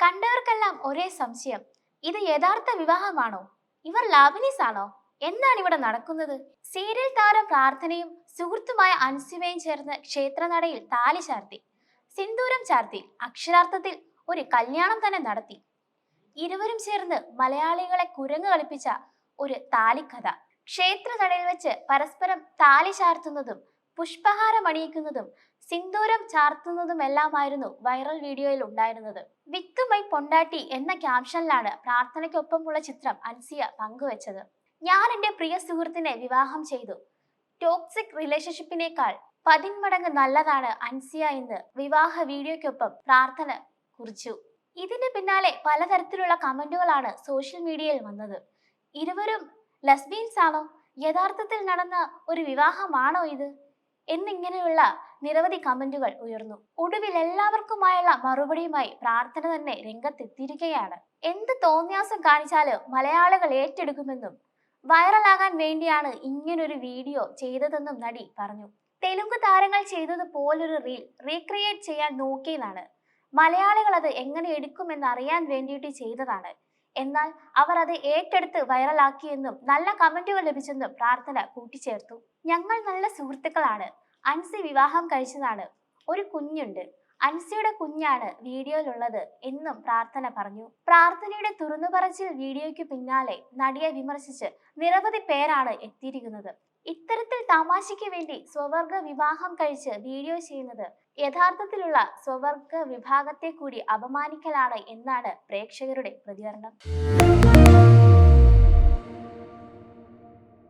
കണ്ടവർക്കെല്ലാം ഒരേ സംശയം. ഇത് യഥാർത്ഥ വിവാഹമാണോ? ഇവർ ലാവനീസ് ആണോ എന്താണ് ഇവിടെ നടക്കുന്നത്? സീരിയൽ താരം പ്രാർത്ഥനയും സുഹൃത്തുമായ അൻസിമയും ചേർന്ന് ക്ഷേത്രനടയിൽ താലി ചാർത്തി. സിന്ദൂരം ചാർത്തി. അക്ഷരാർത്ഥത്തിൽ ഒരു കല്യാണം തന്നെ നടത്തി. ഇരുവരും ചേർന്ന് മലയാളികളെ കുരങ്ങ് കളിപ്പിച്ച ഒരു താലിക്കഥ. ക്ഷേത്രനടയിൽ വെച്ച് പരസ്പരം താലി ചാർത്തുന്നതും പുഷ്പഹാരം അണിയിക്കുന്നതും സിന്ദൂരം ചാർത്തുന്നതുമെല്ലാമായിരുന്നു വൈറൽ വീഡിയോയിൽ ഉണ്ടായിരുന്നത്. വിത്തുമൈ പൊണ്ടാട്ടി എന്ന ക്യാപ്ഷനിലാണ് പ്രാർത്ഥനയ്ക്കൊപ്പമുള്ള ചിത്രം അൻസിയ പങ്കുവച്ചത്. ഞാൻ എന്റെ പ്രിയ സുഹൃത്തിനെ വിവാഹം ചെയ്തു. ടോക്സിക് റിലേഷൻഷിപ്പിനേക്കാൾ പതിന്മടങ്ങ് നല്ലതാണ് അൻസിയ എന്ന് വിവാഹ വീഡിയോയ്ക്കൊപ്പം പ്രാർത്ഥന കുറിച്ചു. ഇതിന് പിന്നാലെ പലതരത്തിലുള്ള കമന്റുകളാണ് സോഷ്യൽ മീഡിയയിൽ വന്നത്. ഇരുവരും ലസ്ബീൻസ് ആണോ? യഥാർത്ഥത്തിൽ നടന്ന ഒരു വിവാഹമാണോ ഇത്? എന്നിങ്ങനെയുള്ള നിരവധി കമന്റുകൾ ഉയർന്നു. ഒടുവിൽ എല്ലാവർക്കുമായുള്ള മറുപടിയുമായി പ്രാർത്ഥന തന്നെ രംഗത്തെത്തിയിരിക്കുകയാണ്. എന്ത് തോന്നിയാസം കാണിച്ചാലും മലയാളികൾ ഏറ്റെടുക്കുമെന്നും വൈറലാകാൻ വേണ്ടിയാണ് ഇങ്ങനൊരു വീഡിയോ ചെയ്തതെന്നും നടി പറഞ്ഞു. തെലുങ്ക് താരങ്ങൾ ചെയ്തത് ചെയ്തതുപോലൊരു റീൽ റീക്രിയേറ്റ് ചെയ്യാൻ നോക്കിയതാണ്. മലയാളികൾ അത് എങ്ങനെ എടുക്കുമെന്ന് അറിയാൻ വേണ്ടിയിട്ട് ചെയ്തതാണ്. എന്നാൽ അവർ അത് ഏറ്റെടുത്ത് വൈറലാക്കിയെന്നും നല്ല കമന്റുകൾ ലഭിച്ചെന്നും പ്രാർത്ഥന കൂട്ടിച്ചേർത്തു. ഞങ്ങൾ നല്ല സുഹൃത്തുക്കളാണ്. അൻസി വിവാഹം കഴിച്ചതാണ്. ഒരു കുഞ്ഞുണ്ട്. അൻസിയുടെ കുഞ്ഞാണ് വീഡിയോയിലുള്ളത് എന്നും പ്രാർത്ഥന പറഞ്ഞു. പ്രാർത്ഥനയുടെ തുറന്നുപറച്ചിൽ വീഡിയോയ്ക്ക് പിന്നാലെ നടിയെ വിമർശിച്ച് നിരവധി പേരാണ് എത്തിയിരിക്കുന്നത്. ഇത്തരത്തിൽ തമാശയ്ക്ക് വേണ്ടി സ്വവർഗ വിവാഹം കഴിച്ച് വീഡിയോ ചെയ്യുന്നത് യഥാർത്ഥത്തിലുള്ള സ്വവർഗ വിഭാഗത്തെ കൂടി അപമാനിക്കലാണ് എന്നാണ് പ്രേക്ഷകരുടെ പ്രതികരണം.